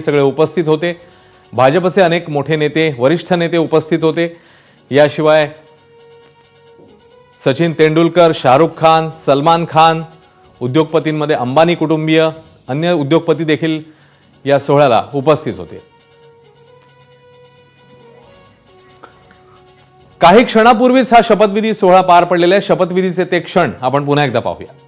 सगळे उपस्थित होते. भाजपचे अनेक मोठे नेते वरिष्ठ नेते उपस्थित होते. याशिवाय सचिन तेंडुलकर शाहरुख खान सलमान खान उद्योगपतींमध्ये अंबानी कुटुंबीय अन्य उद्योगपती देखील या सोहळ्याला उपस्थित होते. काही क्षणापूर्वीच हा शपथविधी सोहळा पार पडलेला आहे. शपथविधीचे ते क्षण आपण पुन्हा एकदा पाहूया.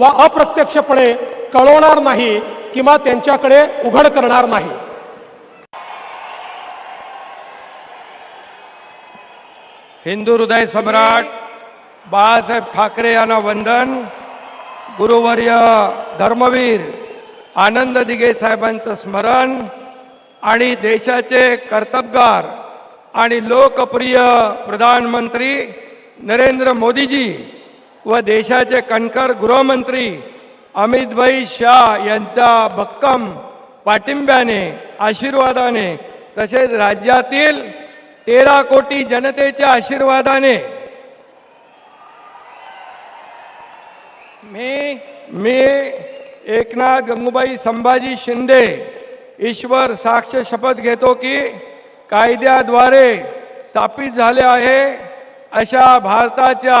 व अप्रत्यक्षपणे कळवणार नाही किंवा त्यांच्याकडे उघड करणार नाही. हिंदू हृदय सम्राट बाळासाहेब ठाकरे यांना वंदन. गुरुवर्य धर्मवीर आनंद दिघे साहेबांचं स्मरण आणि देशाचे कर्तबगार आणि लोकप्रिय प्रधानमंत्री नरेंद्र मोदीजी व देशाचे कणकर गृहमंत्री अमितभाई शाह यांच्या भक्कम पाठिंब्याने आशीर्वादाने तसेच राज्यातील तेरा कोटी जनतेच्या आशीर्वादाने. मी मी एकनाथ गंगूबाई संभाजी शिंदे ईश्वर साक्ष शपथ घेतो की कायद्याद्वारे स्थापित झाले आहे अशा भारताच्या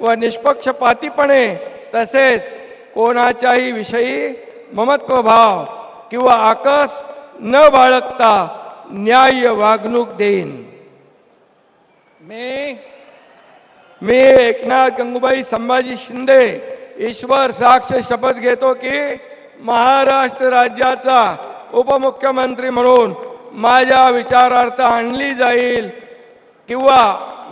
व निष्पक्षपातीपणे तसेच कोणाच्याही विषयी ममत्वभाव किंवा आकस न बाळगता न्याय वागणूक देईन. मी मी एकनाथ गंगूबाई संभाजी शिंदे ईश्वर साक्ष शपथ घेतो की महाराष्ट्र राज्याचा उपमुख्यमंत्री म्हणून माझ्या विचारार्थ आणली जाईल किंवा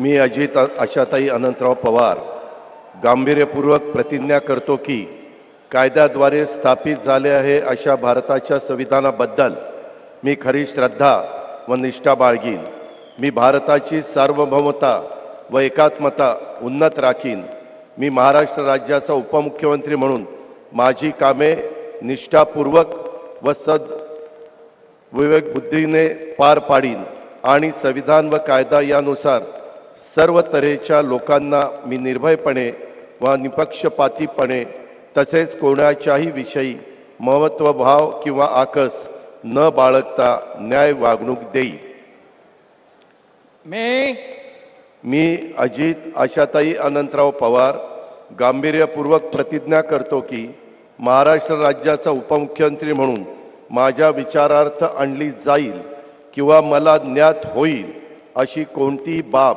मी अजित आशाताई अनंतराव पवार. गांभीर्यपूर्वक प्रतिज्ञा करतो की कायद्याद्वारे स्थापित झाले आहे अशा भारताच्या संविधानाबद्दल मी खरी श्रद्धा व निष्ठा बाळगीन. मी भारताची सार्वभौमता व एकात्मता उन्नत राखीन. मी महाराष्ट्र राज्याचा उपमुख्यमंत्री म्हणून माझी कामे निष्ठापूर्वक व सद विवेकबुद्धीने पार पाडीन आणि संविधान व कायदा यानुसार सर्व तऱ्हेच्या लोकांना मी निर्भयपणे व निपक्षपातीपणे तसेच कोणाच्याही विषयी महत्वभाव किंवा आकस न बाळगता न्याय वागणूक देईल मी मी अजित आशाताई अनंतराव पवार गांभीर्यपूर्वक प्रतिज्ञा करतो की महाराष्ट्र राज्याचा उपमुख्यमंत्री म्हणून माझ्या विचारार्थ आणली जाईल किंवा मला ज्ञात होईल अशी कोणतीही बाब